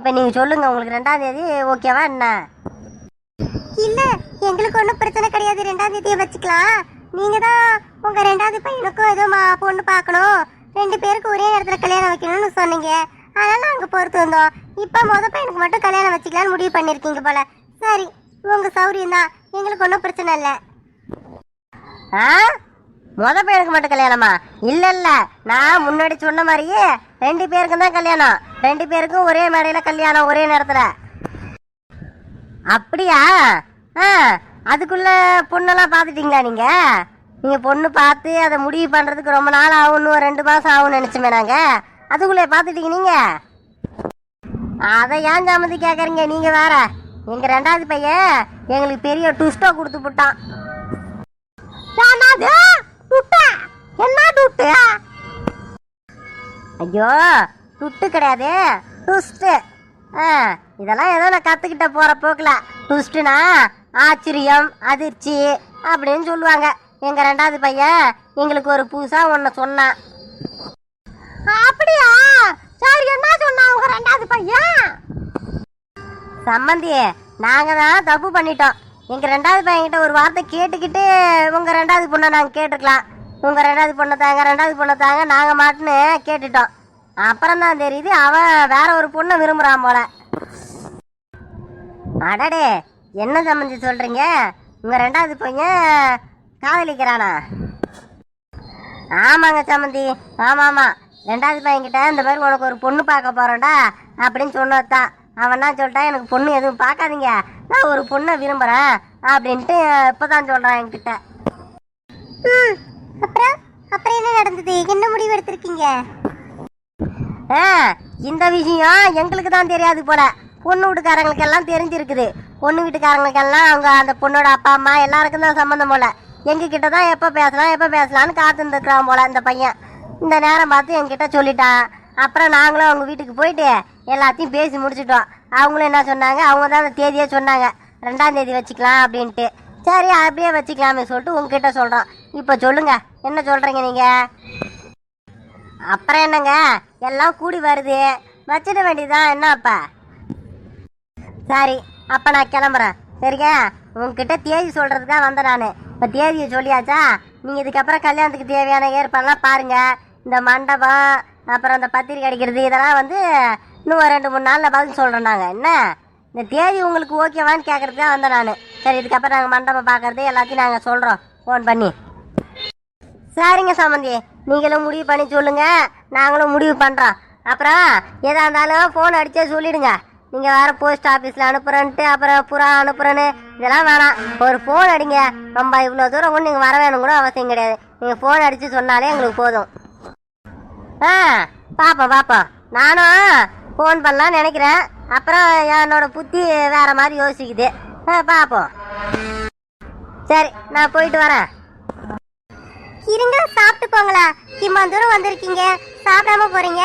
இப்போ நீங்கள் சொல்லுங்கள் உங்களுக்கு ரெண்டாம் தேதி ஓகேவா என்ன? இல்ல எங்களுக்கு ஒன்றும் பிரச்சனை கிடையாது. ரெண்டாம் தேதியை வச்சுக்கலாம். நீங்க தான் உங்க ரெண்டாவது பையனுக்கும் ஏதோ மா பொண்ணு பார்க்கணும். ரெண்டு பேருக்கு ஒரே நேரத்துல கல்யாணம் வைக்கணும்னு சொன்னீங்க. அதனால நாங்க பொறுத்து வந்தோம். இப்ப முத பையனுக்கு மட்டும் கல்யாணம் வச்சுக்கலாம்னு முடிவு பண்ணிருக்கீங்க போல. சரி உங்க சௌரியம் தான் எங்களுக்கு ஒன்றும் பிரச்சனை இல்லை. ஆ? முத பேருக்கு மட்டும் கல்யாணமா? இல்ல இல்ல. நான் முன்னாடி சொன்ன மாதிரியே ரெண்டு பேருக்கும் தான் கல்யாணம். ரெண்டு பேருக்கும் ஒரே மேடையில கல்யாணம் ஒரே நேரத்துல. அப்படியா? ஆ அதுக்குள்ள பொண்ணெல்லாம் பார்த்துட்டீங்களா நீங்க? நீங்க பொண்ணு பார்த்து அதை முடிவு பண்றதுக்கு ரொம்ப நாள் ஆகும்னு ரெண்டு மாசம் ஆகும்னு நினைச்சுமே நாங்க. அதுக்குள்ளே பார்த்துட்டீங்க நீங்க? அதை ஏன் சாமந்தி கேட்குறீங்க நீங்க வேற. எங்க ரெண்டாவது பையன் எங்களுக்கு பெரிய ட்விஸ்டோ கொடுத்து விட்டான். என்ன துட்டு? ஐயோ துட்டு கிடையாது. டுஸ்ட்டு ஆ இதெல்லாம் ஏதோ நான் கற்றுக்கிட்ட போகிற போக்கில். டுஸ்ட்டுனா ஆச்சரியம் அதிர்ச்சி அப்படின்னு சொல்லுவாங்க. எங்கள் ரெண்டாவது பையன் எங்களுக்கு ஒரு புதுசாக ஒன்று சொன்னான். அப்படியா? சரி என்ன சொன்னா உங்கள் ரெண்டாவது பையன்? சம்மந்தி நாங்கள் தான் தப்பு பண்ணிட்டோம். எங்கள் ரெண்டாவது பையன்கிட்ட ஒரு வார்த்தை கேட்டுக்கிட்டு உங்கள் ரெண்டாவது பொண்ணை நாங்கள் கேட்டிருக்கலாம். உங்கள் ரெண்டாவது பொண்ணை தாங்க ரெண்டாவது பொண்ணை தாங்க நாங்கள் மாட்டுன்னு கேட்டுட்டோம். அப்புறம் தான் தெரியுது அவன் வேற ஒரு பொண்ணை விரும்புகிறான் போல. அடடே என்ன சம்மந்தி சொல்கிறீங்க உங்கள் ரெண்டாவது பையன் காதலிக்கிறானா? ஆமாங்க சம்மந்தி ஆமாம். ஆமாம் ரெண்டாவது பையன்கிட்ட இந்த மாதிரி உனக்கு ஒரு பொண்ணு பார்க்க போகிறோண்டா அப்படின்னு சொன்னதான் அவன் சொல்லிட்டான்? எனக்கு பொண்ணு எதுவும் பார்க்காதீங்க. நான் ஒரு பொண்ணை விரும்புகிறேன் அப்படின்ட்டு இப்பதான் சொல்கிறான் என்கிட்ட. ம். அப்புறம்? அப்புறம் என்ன நடந்தது? என்ன முடிவு எடுத்திருக்கீங்க? ஆ இந்த விஷயம் எங்களுக்கு தான் தெரியாது போல. பொண்ணு வீட்டுக்காரங்களுக்கெல்லாம் தெரிஞ்சிருக்குது. பொண்ணு வீட்டுக்காரங்களுக்கெல்லாம் அவங்க அந்த பொண்ணோட அப்பா அம்மா எல்லாருக்கும் தான் சம்மந்தம் போல. எங்ககிட்ட தான் எப்போ பேசலாம் எப்போ பேசலாம்னு காத்துருந்துருக்கான் போல இந்த பையன். இந்த நேரம் பார்த்து என்கிட்ட சொல்லிட்டான். அப்புறம் நாங்களும் அவங்க வீட்டுக்கு போயிட்டு எல்லாத்தையும் பேசி முடிச்சிட்டோம். அவங்களும் என்ன சொன்னாங்க? அவங்க தான் அந்த தேதியே சொன்னாங்க. ரெண்டாம் தேதி வச்சுக்கலாம் அப்படின்ட்டு. சரி அப்படியே வச்சுக்கலாமே சொல்லிட்டு உங்ககிட்ட சொல்கிறோம் இப்போ சொல்லுங்க. என்ன சொல்கிறீங்க நீங்கள் அப்புறம் என்னங்க? எல்லாம் கூடி வருது. வச்சிட வேண்டியதுதான். என்ன சரி அப்போ நான் கிளம்புறேன். சரிங்க? உங்ககிட்ட தேதி சொல்கிறதுக்காக வந்தேன் நான். இப்போ தேதியை சொல்லியாச்சா? நீங்கள் இதுக்கப்புறம் கல்யாணத்துக்கு தேவையான ஏற்பாடெல்லாம் பாருங்கள் இந்த மண்டபம் அப்புறம் இந்த பத்திரிக்கை அடிக்கிறது இதெல்லாம் வந்து இன்னும் ஒரு ரெண்டு மூணு நாளில் பதில் சொல்கிறோம் நாங்கள் என்ன? இந்த தேதி உங்களுக்கு ஓகேவான்னு கேட்கறதுக்காக வந்தேன் நான். சரி இதுக்கப்புறம் நாங்கள் மண்டபம் பார்க்கறது எல்லாத்தையும் நாங்கள் சொல்கிறோம் ஃபோன் பண்ணி. சரிங்க சாமந்தி. நீங்களும் முடிவு பண்ணி சொல்லுங்க. நாங்களும் முடிவு பண்ணுறோம் அப்புறம் எதாக இருந்தாலும் ஃபோன் அடித்தே சொல்லிடுங்க. நீங்கள் வேறு போஸ்ட் ஆஃபீஸில் அனுப்புகிறேன்ட்டு அப்புறம் புறா அனுப்புகிறேன்னு இதெல்லாம் வேணாம். ஒரு ஃபோன் அடிங்க. நம்ம இவ்வளோ தூரம் கூட நீங்கள் வர வேணும் கூட அவசியம் கிடையாது. நீங்கள் ஃபோன் அடித்து சொன்னாலே எங்களுக்கு போதும். ஆ பார்ப்போம் பார்ப்போம் நானும் ஃபோன் பண்ணலாம்னு நினைக்கிறேன். அப்புறம் என்னோட புத்தி வேற மாதிரி யோசிக்குது. ஆ பார்ப்போம் சரி நான் போயிட்டு வரேன். இருங்க சாப்பிட்டு போங்களா. இம்மா தூரம் வந்திருக்கீங்க. சாப்பிடாம போறீங்க?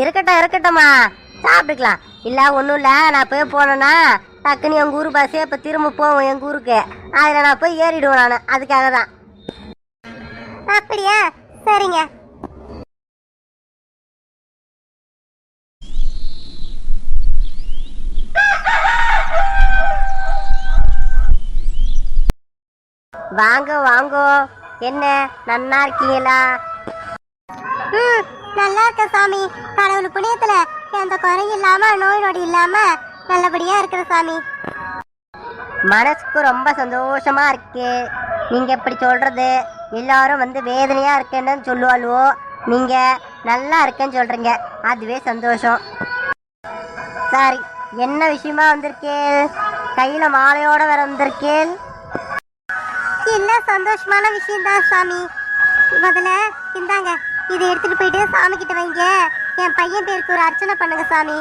இருக்கட்டும் இருக்கட்டும்மா. சாப்பிட்டுக்கலாம். இல்லை ஒன்றும் இல்லை. நான் போய் போனேன்னா டக்குன்னு எங்கள் ஊர் பஸ்ஸே இப்போ திரும்ப போவோம் எங்கள் ஊருக்கு. அதில் நான் போய் ஏறிடுவேன் நான். அதுக்காக தான் அப்படியா? சரிங்க. வாங்க வாங்கோ. என்ன நன்னா இருக்கீங்களா? ம் நல்லா இருக்க சாமி. கடவுள் புண்ணியத்துல எந்த குறையும் இல்லாம நோய் நொடி இல்லாம நல்லபடியா இருக்கிற சாமி. மனசுக்கு ரொம்ப சந்தோஷமா இருக்கு. நீங்க இப்படி சொல்றது? எல்லாரும் வந்து வேதனையா இருக்கேன்னு சொல்லுவாளுவோ. நீங்க நல்லா இருக்கேன்னு சொல்றீங்க. அதுவே சந்தோஷம். சரி என்ன விஷயமா வந்திருக்கேள்? கையில மாலையோட வேற வந்திருக்கேள்? என்ன சந்தோஷமான விஷயம் தான் சாமி. முதல்ல இந்தாங்க இதை எடுத்துட்டு போயிட்டு சாமி கிட்ட வைங்க. என் பையன் பேருக்கு ஒரு அர்ச்சனை பண்ணுங்க சாமி.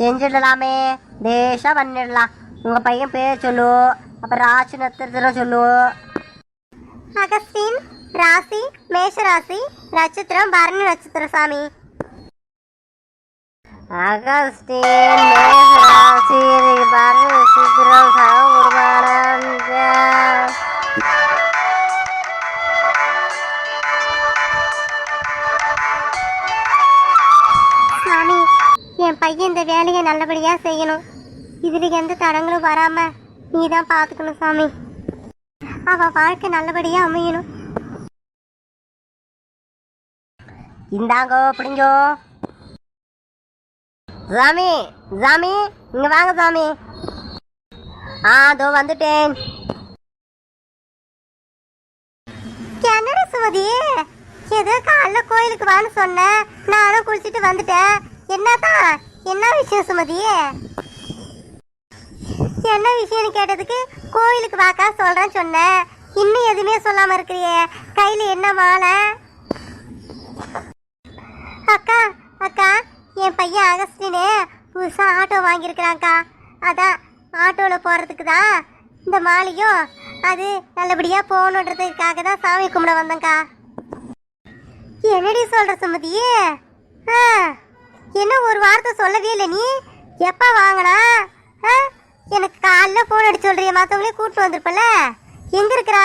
செஞ்சிடலாமே. தேஷா பண்ணிடலாம். உங்க பையன் பேர் சொல்லு. அப்புறம் ராசி நட்சத்திரம் சொல்லு. அகஸ்டின் ராசி மேஷ ராசி நட்சத்திரம் பரணி நட்சத்திரம் சாமி. அகஸ்டின் மேஷராசி பரணி நட்சத்திரம் பையன் இந்த வேலையை நல்லபடியாக செய்யணும். இதில் எந்த தடங்களும் வராம நீ தான் பாத்துக்கணும் சாமி. அவ வாழ்க்கை நல்லபடியா அமையணும். இந்தாங்கோ பிடிங்கோ. சாமி சாமி இங்கே வாங்க சாமி. ஆ அதோ வந்துட்டேன். கிணறு சுமதி ஏதோ காலைல கோயிலுக்கு வான்னு சொன்னேன். நானும் குளிச்சுட்டு வந்துட்டேன். என்னதான் என்ன விஷயம் சுமதி? என்ன விஷயம்னு கேட்டதுக்கு கோயிலுக்கு வாக்கா சொல்றேன்னு சொன்னேன் இன்னும் எதுவுமே சொல்லாம இருக்கிறியே. கையில என்ன மாலை அக்கா அக்கா என் பையன் அகஸ்டினு புதுசாக ஆட்டோ வாங்கியிருக்கிறான்க்கா. அதான் ஆட்டோவில் போகிறதுக்கு தான் இந்த மாலையும் அது நல்லபடியாக போகணுன்றதுக்காக தான் சாமி கும்பிட வந்தேங்க்கா என்னடி சொல்கிற சுமதியே? ஆ, என்ன ஒரு வார்த்தை சொல்லவே இல்லை நீ. எப்போ வாங்கினா? ஆ, எனக்கு காலைல ஃபோன் அடிச்சு சொல்கிறிய மற்றவங்களே கூப்பிட்டு வந்திருப்பல எங்கே இருக்கிறா?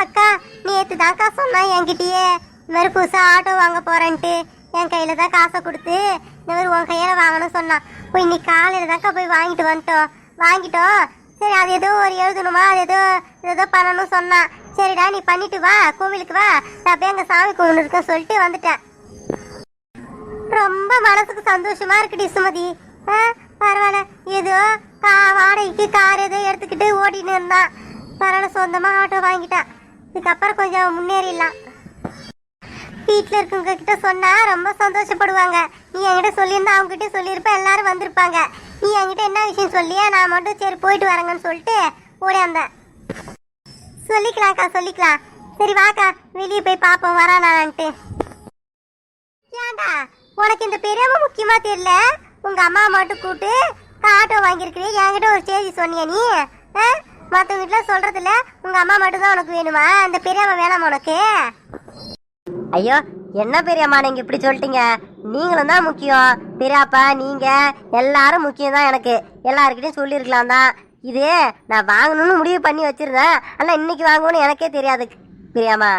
அக்கா நேற்று தான்க்கா சொன்னா என்கிட்டயே. இந்த மாதிரி புதுசாக ஆட்டோ வாங்க போகிறேன்ட்டு என் கையில் தான் காசை கொடுத்து இந்த மாதிரி உன் கையில் வாங்கணும்னு சொன்னான். போய் இன்னைக்கு காலையில் தான்க்கா போய் வாங்கிட்டு வந்துட்டோம். வாங்கிட்டோம் சரி அது ஏதோ ஒரு எழுதணுமா? அது ஏதோ ஏதோ பண்ணணும்னு சொன்னான். சரிடா நீ பண்ணிட்டு வா கோவிலுக்கு வா. நான் போய் அங்கே சாமி கும்பிட்டு இருக்கேன் சொல்லிட்டு வந்துட்டேன். ரொம்ப மனசுக்கு சந்தோஷமா இருக்குடி சுமதி? பரவாயில்ல. ஏதோ கா வாடகைக்கு கார் ஏதோ எடுத்துக்கிட்டு ஓடின்னு இருந்தான் பரவாயில்ல சொந்தமா ஆட்டோ வாங்கிட்டான் இதுக்கப்புறம் கொஞ்சம் முன்னேறிடலாம். வீட்டில் இருக்கவங்க கிட்ட சொன்னா ரொம்ப சந்தோஷப்படுவாங்க. நீ என்கிட்ட சொல்லியிருந்தா அவங்க கிட்ட சொல்லியிருப்ப எல்லாரும் வந்திருப்பாங்க. நீ என்கிட்ட என்ன விஷயம் சொல்லியா? நான் மட்டும் சரி போயிட்டு வரேங்கன்னு சொல்லிட்டு ஓடியாந்தேன் சொல்லிக்கலாம்க்கா சொல்லிக்கலாம் சரி வாக்கா. வெளியே போய் பார்ப்போம் வரானான்ட்டு. ஏன்டா? உனக்கு இந்த பெரியம்மா முக்கியமா தெரியல? உங்க அம்மா மட்டும் கூட்டு ஆட்டோ வாங்கியிருக்கிறே என்கிட்ட ஒரு செய்தி சொன்னியா நீ. மற்ற வீட்டுல சொல்றது இல்ல உங்க அம்மா மட்டும் தான் உனக்கு வேணுமா? அந்த பெரியம்மா வேணாமா உனக்கு? ஐயோ என்ன பெரியம்மா நீங்க இப்படி சொல்லிட்டீங்க? நீங்களும் தான் முக்கியம். பெரியப்பா நீங்க எல்லாரும் முக்கியம் தான் எனக்கு. எல்லாருக்கிட்டையும் சொல்லியிருக்கலாம் தான். இது நான் வாங்கணும்னு முடிவு பண்ணி வச்சிருந்தேன். ஆனா இன்னைக்கு வாங்கணும்னு எனக்கே தெரியாது பெரியம்மா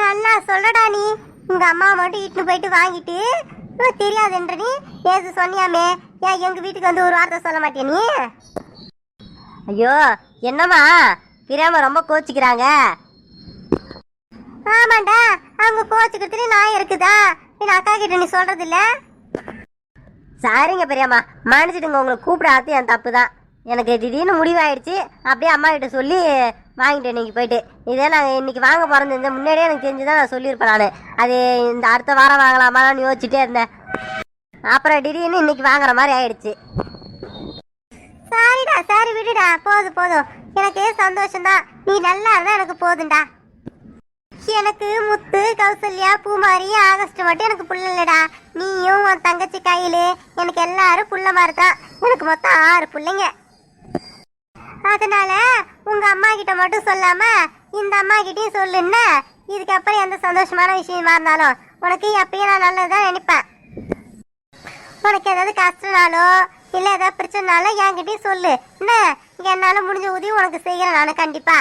நல்லா சொல்லடா நீ? உங்க அம்மா மட்டும் இட்டுன்னு போயிட்டு வாங்கிட்டு உனக்கு தெரியாதுன்ற நீ? ஏது சொன்னியாமே. ஏன் எங்கள் வீட்டுக்கு வந்து ஒரு வார்த்தை சொல்ல மாட்டே நீ? ஐயோ என்னம்மா? பிரேம ரொம்ப கோச்சிக்கிறாங்க. ஆமாண்டா அவங்க கோச்சுக்கிறதுல நான் இருக்குதா? என் அக்கா கிட்ட நீ சொல்றது இல்ல சாரிங்க பெரியம்மா. மன்னிச்சிடுங்க உங்களை கூப்பிடாது என் தப்பு தான். எனக்கு திடீர்னு முடிவாயிடுச்சு. அப்படியே அம்மா கிட்ட சொல்லி வாங்கிட்டேன் இன்னைக்கு போயிட்டு. இதே நான் இன்னைக்கு வாங்க பிறந்திருந்தேன் முன்னாடியே எனக்கு தெரிஞ்சுதான் நான் சொல்லியிருப்பேன் நான். அது இந்த அடுத்த வாரம் வாங்கலாமான்னு யோசிச்சுட்டே இருந்தேன். அப்புறம் திடீர்னு இன்னைக்கு வாங்குற மாதிரி ஆயிடுச்சு. சாரிடா சாரி விடுடா. போதும் போதும். எனக்கு சந்தோஷம்தான். நீ நல்லா இருந்தா எனக்கு போதும்டா. எனக்கு முத்து கௌசல்யா பூமாரி ஆகஸ்ட் மட்டும் எனக்கு புள்ள இல்லடா. நீயும் உன் தங்கச்சி கையிலே எனக்கு எல்லாரும் புள்ள மாதிரி தான் எனக்கு மொத்தம் ஆறு பிள்ளைங்க. அதனால உங்க அம்மா கிட்ட மட்டும் சொல்லாம இந்த அம்மா கிட்டயும் சொல்லுன்னு இதுக்கப்புறம் எந்த சந்தோஷமான விஷயமா இருந்தாலும் உனக்கு எப்பயும் நான் நல்லதுதான் நினைப்பேன். உனக்கு ஏதாவது கஷ்டனாலோ இல்ல ஏதாவது பிரச்சனைனாலும் என்கிட்டயும் சொல்லு. என்ன? என்னால முடிஞ்ச உதவி உனக்கு செய்யறேன் நானு கண்டிப்பா.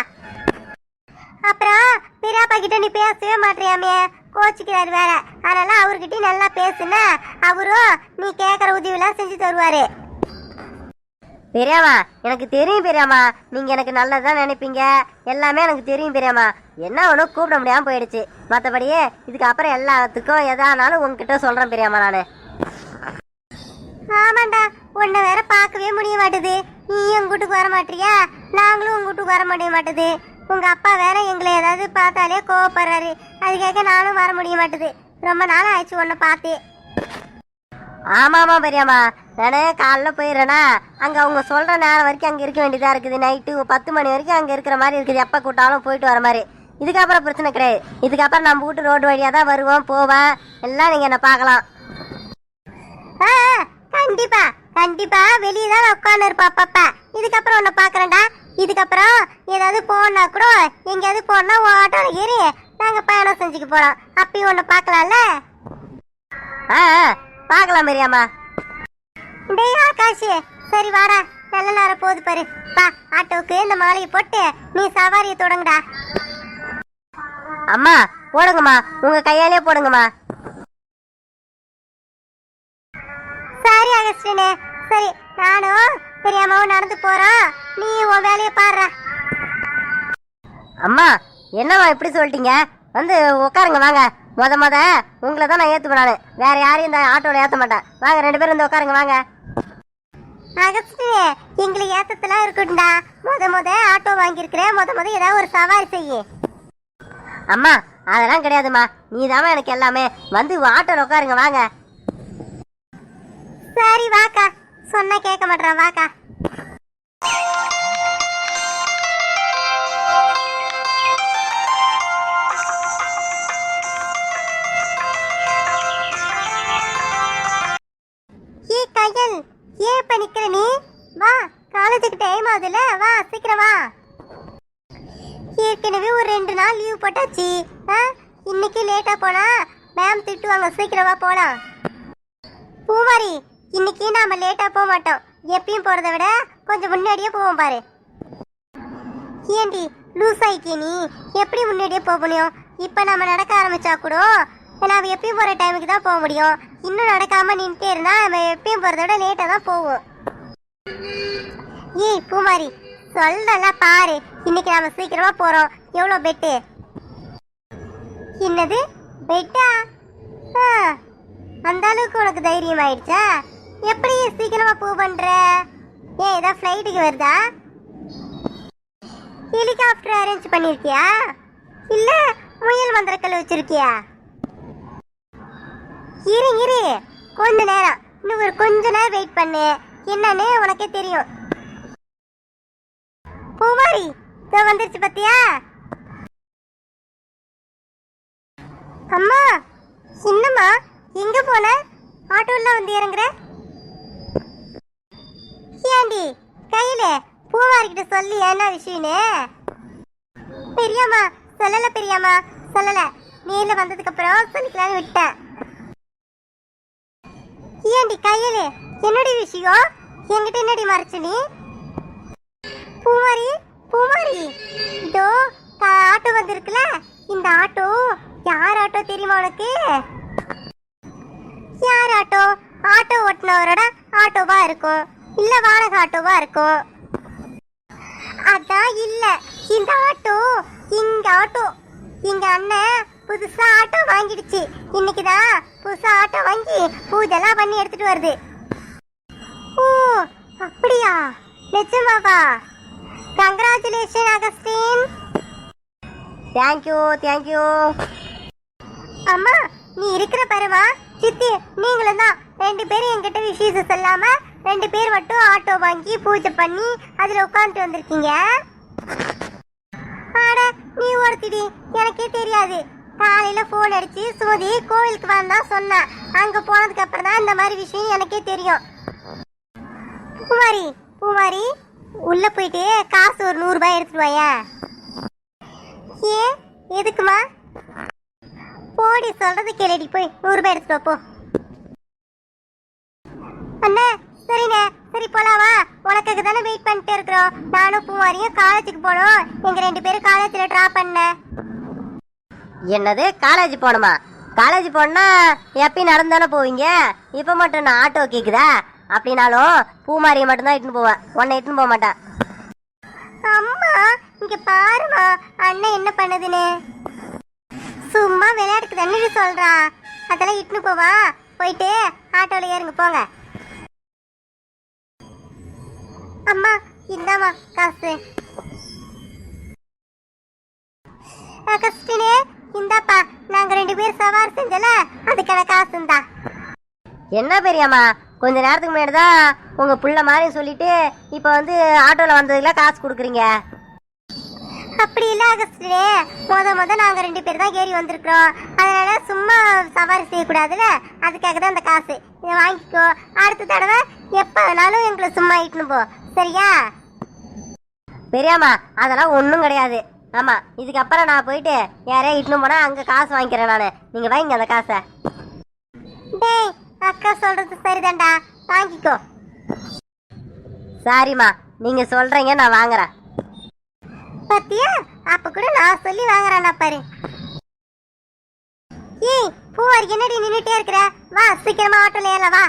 அப்புறம் பெரியாப்பா கிட்ட நீ பேசவே மாட்டேறியாமே? கோச்சிக்கிறாரு வேற. அதனால அவர்கிட்டயும் நல்லா பேசுன அவரும் நீ கேட்குற உதவியெல்லாம் செஞ்சு தருவாரு. பெரியாமா எனக்கு தெரியும் பெரியாமா நீங்கள் எனக்கு நல்லதுதான் நினைப்பீங்க. எல்லாமே எனக்கு தெரியும் பெரியாமா என்ன ஒன்றும் கூப்பிட முடியாமல் போயிடுச்சு. மற்றபடியே இதுக்கு அப்புறம் எல்லாத்துக்கும் எதானாலும் உங்ககிட்ட சொல்கிறேன் பெரியாமா நான். ஆமாண்டா உன்னை வேற பார்க்கவே முடிய மாட்டுது. நீ எங்க வீட்டுக்கு வர மாட்டியா? நாங்களும் உங்க வீட்டுக்கு வர முடிய மாட்டுது. உங்க அப்பா வேற எங்களை ஏதாவது பார்த்தாலே கோவப்படுறாரு. அதுக்காக நானும் வர முடிய மாட்டுது. ரொம்ப நாள் ஆயிடுச்சு உன்னை பார்த்து. ஆமாம்மா பெரியம்மா. நானே காலைல போயிடுறேன்னா அங்கே அவங்க சொல்கிற நேரம் வரைக்கும் அங்கே இருக்க வேண்டியதாக இருக்குது. நைட்டு பத்து மணி வரைக்கும் அங்கே இருக்கிற மாதிரி இருக்குது. எப்போ கூட்டாலும் போயிட்டு வர மாதிரி. இதுக்கப்புறம் பிரச்சனை கிடையாது. இதுக்கப்புறம் நம்ம வீட்டு ரோடு வழியாக தான் வருவோம் போவேன் எல்லாம் நீங்கள் என்னை பார்க்கலாம். ஆ, கண்டிப்பா கண்டிப்பா. வெளியே தான் உட்காந்து இருப்பா அப்பப்ப. இதுக்கப்புறம் உன்னை பார்க்குறேன்டா. இதுக்கப்புறம் ஏதாவது போனா கூட எங்கேயாவது போனா ஓட்டம் ஏறி நாங்கள் பயணம் செஞ்சுக்க போகிறோம் அப்பயும் உன்னை பார்க்கலாம்ல? ஆ ஆ, பார்க்கலாம் பெரியம்மா டேய் காசி சரி வாடா. நல்ல நேரம் போகுது பாரு. பா ஆட்டோவுக்கு இந்த மாலையை போட்டு நீ சவாரியை தொடங்கடா. அம்மா போடுங்கம்மா. உங்க கையாலே போடுங்கம்மா. சரி அகஸ்டினே. சரி நானும் பெரியம்மாவும் நடந்து போறோம். நீ உன் வேலையை பாடுற. அம்மா என்னம்மா இப்படி சொல்லிட்டீங்க? வந்து உட்காருங்க வாங்க. மொத மொத உங்களை தான் நான் ஏற்றுப்பேன் நான். வேற யாரையும் இந்த ஆட்டோவில் ஏற்ற மாட்டேன். வாங்க ரெண்டு பேரும் வந்து உட்காருங்க வாங்க. அகஸ்டினு எங்களை ஏத்தத்தெல்லாம் இருக்குண்டா முத முத ஆட்டோ வாங்கியிருக்கிறேன் முத முத ஏதாவது ஒரு சவாரி செய்யு. அம்மா அதெல்லாம் கிடையாதும்மா. நீ எனக்கு எல்லாமே. வந்து ஆட்டோவில் உட்காருங்க வாங்க. சரி வாக்கா. சொன்ன கேட்க மாட்டேறான் வாக்கா. ஏன் இப்ப நிக்கிற நீ? வா காலேஜுக்கு டைம் ஆகுதுல வா சீக்கிரம் வா. ஏற்கனவே ஒரு ரெண்டு நாள் லீவ் போட்டாச்சு. ஆ? இன்னைக்கு லேட்டா போனா மேம் திட்டுவாங்க சீக்கிரமா போலாம். பூமாரி இன்னைக்கு நாம லேட்டா போக மாட்டோம். எப்பயும் போறத விட கொஞ்சம் முன்னாடியே போவோம் பாரு. ஏண்டி லூஸ் ஆயிக்கே நீ? எப்படி முன்னாடியே போக முடியும்? இப்ப நம்ம நடக்க ஆரம்பிச்சா கூட நாம எப்பயும் போகிற டைமுக்கு தான் போக முடியும். இன்னும் நடக்காம நின்றுட்டே இருந்தா நம்ம எப்பயும் போகிறதோட விட தான் போவோம். ஏய் பூமாரி சொல்லல பாரு. இன்னைக்கு நாம சீக்கிரமா போறோம். எவ்வளோ பெட்டு என்னது? பெட்டா ஆ, அந்த அளவுக்கு உனக்கு தைரியம் ஆயிடுச்சா? எப்படி சீக்கிரமா பூ பண்ற? ஏன் ஏதாவது ஃப்ளைட்டுக்கு வருதா? ஹெலிகாப்டர் அரேஞ்ச் பண்ணியிருக்கியா இல்லை முயல் மந்திரக்கல் வச்சிருக்கியா? இரு இரு. கொஞ்ச நேரம். இன்னும் ஒரு கொஞ்ச நேரம் வெயிட் பண்ணு. என்னன்னு உனக்கே தெரியும். பூமாரி இதோ வந்துருச்சு பத்தியா? அம்மா என்னம்மா? எங்க போன? ஆட்டோல வந்து இறங்குற? ஏண்டி கையில பூமாரிக்கிட்ட சொல்லி என்ன விஷயம்னு. பெரியம்மா சொல்லல பெரியம்மா சொல்லல. நேர்ல வந்ததுக்கு அப்புறம் சொல்லிக்கலாம்னு விட்டேன். ஏண்டி கையில் என்னடி விஷயம்? என்கிட்ட என்னடி மறைச்சு நீ? பூமாரி பூமாரி. இதோ ஆட்டோ வந்திருக்குல? இந்த ஆட்டோ யார் ஆட்டோ தெரியுமா உனக்கு? யார் ஆட்டோ? ஆட்டோ ஓட்டுனவரோட ஆட்டோவா இருக்கும். இல்ல வாடகை ஆட்டோவா இருக்கும். அதான் இல்ல. இந்த ஆட்டோ இங்க ஆட்டோ. எங்க அண்ணன் புதுசா ஆட்டோ வாங்கிடுச்சு. இன்னைக்குதான் புதுசா ஆட்டோ வாங்கி பூஜெல்லாம் பண்ணி எடுத்துட்டு வருது. ஓ அப்படியா? நிஜமாவா? Congratulation Augustine. தேங்க்யூ தேங்க்யூ அம்மா நீ இருக்கிற பாருமா சித்தி நீங்களும் தான். ரெண்டு பேரும் என்கிட்ட விஷயத்தை சொல்லாம ரெண்டு பேர் மட்டும் ஆட்டோ வாங்கி பூஜை பண்ணி அதில் உட்காந்துட்டு வந்திருக்கீங்க. ஆட நீ ஒருத்திடி. எனக்கே தெரியாது. காலையில் ஃபோன் அடித்து சுமதி கோவிலுக்கு வந்தான் சொன்னேன் அங்கே போனதுக்கு அப்புறம் தான் இந்த மாதிரி விஷயம் எனக்கே தெரியும். பூமாரி பூமாரி உள்ளே போயிட்டு காசு ஒரு நூறுரூபாய் எடுத்துட்டு வாயா? ஏன் எதுக்குமா? போடி சொல்கிறது கேளடி போய் நூறுரூபாய் எடுத்துட்டு வா, போ. அண்ணா சரிண்ணே சரி போலாவா உனக்காக தானே வெயிட் பண்ணிட்டு இருக்கிறோம். நானும் பூமாரியும் காலேஜுக்கு போனோம். எங்கள் ரெண்டு பேரும் காலேஜில் ட்ரா பண்ணேன். என்னது? காலேஜ் போகணுமா? காலேஜ் போனா எப்பயும் நடந்தானே போவீங்க? இப்போ மட்டும் நான் ஆட்டோ கேக்குதா? அப்படின்னாலும் பூமாரியை மட்டும்தான் இட்டுன்னு போவேன். உன்னை இட்டுன்னு போக மாட்டேன். அம்மா இங்க பாருமா அண்ணன் என்ன பண்ணுதுன்னு? சும்மா விளையாட்டுக்கு தண்ணி சொல்றா. அதெல்லாம் இட்டுன்னு போவா. போயிட்டு ஆட்டோல ஏறுங்க போங்க. அம்மா இந்தாம்மா காசு. கஷ்டினே இந்தாப்பா நாங்க ரெண்டு பேரும் சவாரி செஞ்சல அதுக்கான காசு இந்தா என்ன பெரியம்மா கொஞ்ச நேரத்துக்கு முன்னாடி தான் உங்க புள்ள மாதிரி சொல்லிட்டு இப்போ வந்து ஆட்டோவில் வந்ததுல காசு கொடுக்குறீங்க? அப்படி இல்ல அகஸ்டினே. முத முத நாங்க ரெண்டு பேர் தான் ஏறி வந்திருக்கிறோம். அதனால சும்மா சவாரி செய்யக்கூடாதுல அதுக்காக தான் அந்த காசு. இதை வாங்கிக்கோ. அடுத்த தடவை எப்ப வேணாலும் எங்களை சும்மா இட்டுன்னு போ. சரியா? பெரியம்மா அதெல்லாம் ஒன்றும் கிடையாது. ஆமா இதுக்கப்புறம் நான் போயிட்டு யாரையா இட்டுன்னு போனா அங்கே காசு வாங்கிக்கிறேன் நான். நீங்க வாங்கிங்க அந்த காசை. டேய் அக்கா சொல்றது சரிதான்டா. வாங்கிக்கோ. சாரிம்மா நீங்க சொல்றீங்க நான் வாங்குறேன். பத்தியா? அப்ப கூட நான் சொல்லி வாங்குறேன்னா பாரு. ஏய் பூவாரி என்னடி நின்னுட்டே இருக்கிற? வா சீக்கிரமா ஆட்டோல ஏறலாம் வா.